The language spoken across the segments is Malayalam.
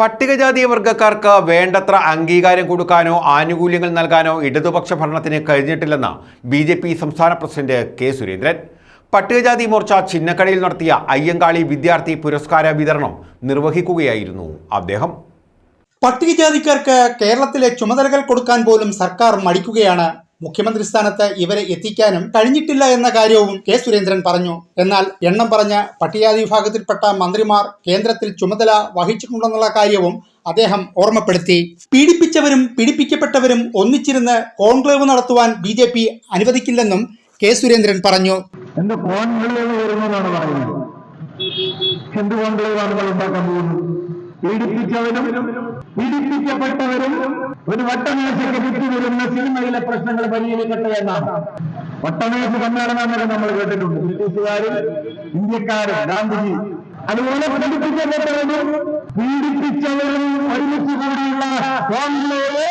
പട്ടികജാതി വർഗക്കാർക്ക് വേണ്ടത്ര അംഗീകാരം കൊടുക്കാനോ ആനുകൂല്യങ്ങൾ നൽകാനോ ഇടതുപക്ഷ ഭരണത്തിന് കഴിഞ്ഞിട്ടില്ലെന്ന് ബി ജെ പി സംസ്ഥാന പ്രസിഡന്റ് കെ സുരേന്ദ്രൻ. പട്ടികജാതി മോർച്ച ചിന്നക്കടയിൽ നടത്തിയ അയ്യങ്കാളി വിദ്യാർത്ഥി പുരസ്കാര വിതരണം നിർവഹിക്കുകയായിരുന്നു അദ്ദേഹം. പട്ടികജാതിക്കാർക്ക് കേരളത്തിലെ ചുമതലകൾ കൊടുക്കാൻ പോലും സർക്കാർ മടിക്കുകയാണ് മുഖ്യമന്ത്രി സ്ഥാനത്ത് ഇവരെ എത്തിക്കാനും കഴിഞ്ഞിട്ടില്ല എന്ന കാര്യവും കെ സുരേന്ദ്രൻ പറഞ്ഞു. എന്നാൽ എണ്ണം പറഞ്ഞ പട്ടികജാതി വിഭാഗത്തിൽപ്പെട്ട മന്ത്രിമാർ കേന്ദ്രത്തിൽ ചുമതല വഹിച്ചിട്ടുണ്ടെന്നുള്ള കാര്യവും അദ്ദേഹം ഓർമ്മപ്പെടുത്തി. പീഡിപ്പിച്ചവരും പീഡിപ്പിക്കപ്പെട്ടവരും ഒന്നിച്ചിരുന്ന് കോൺക്ലേവ് നടത്തുവാൻ ബി ജെ പി അനുവദിക്കില്ലെന്നും കെ സുരേന്ദ്രൻ പറഞ്ഞു. എന്ത് കോൺക്ലേവ് പറയുന്നത്? എന്ത് പീഡിപ്പിച്ചവരും പീഡിപ്പിക്കപ്പെട്ടവരും ഒരു വട്ടമേശയ്ക്ക് വിട്ടു വരുന്ന സിനിമയിലെ പ്രശ്നങ്ങൾ പരിഹരിക്കട്ടെ എന്നാണ്. വട്ടമേശ സമ്മേളനമൊക്കെ നമ്മൾ കേട്ടിട്ടുണ്ട്. ബ്രിട്ടീഷുകാരും ഇന്ത്യക്കാരും ഗാന്ധിജി. അതുപോലെ പീഡിപ്പിക്കപ്പെട്ടവരും പീഡിപ്പിച്ചവരും ഒരുമിച്ച് കൂടിയുള്ള കോൺഗ്രസ്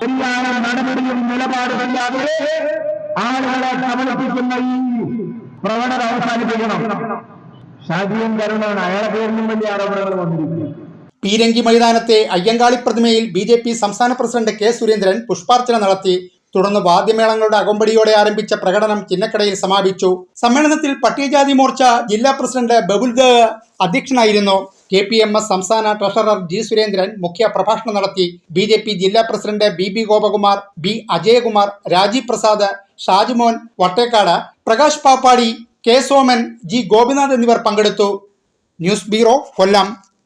ശരിയായ നടപടിയും നിലപാടുമില്ലാതെ ആളുകളെ കബളിപ്പിക്കുന്ന ഈ പ്രവണത അവസാനിപ്പിക്കണം. ഷാജിയും കരുണാണ്. അയാളെ പേരിലും വലിയ ആരോപണങ്ങൾ വന്നിരിക്കുന്നു. പീരങ്കി മൈതാനത്തെ അയ്യങ്കാളി പ്രതിമയിൽ ബി ജെ പി സംസ്ഥാന പ്രസിഡന്റ് കെ സുരേന്ദ്രൻ പുഷ്പാർച്ചന നടത്തി. തുടർന്ന് വാദ്യമേളങ്ങളുടെ അകമ്പടിയോടെ ആരംഭിച്ച പ്രകടനം ചിന്നക്കടയിൽ സമാപിച്ചു. സമ്മേളനത്തിൽ പട്ടികജാതി മോർച്ച ജില്ലാ പ്രസിഡന്റ് ബബുൽ അധ്യക്ഷനായിരുന്നു. കെ പി എം എസ് സംസ്ഥാന ട്രഷറർ ജി സുരേന്ദ്രൻ മുഖ്യ പ്രഭാഷണം നടത്തി. ബി ജെ പി ജില്ലാ president B B Gopakumar B Ajayakumar Rajeev Prasad Shajimon Vattekkad Prakash Pappadi K Soman G Gopinath എന്നിവർ പങ്കെടുത്തു. News bureau Kollam.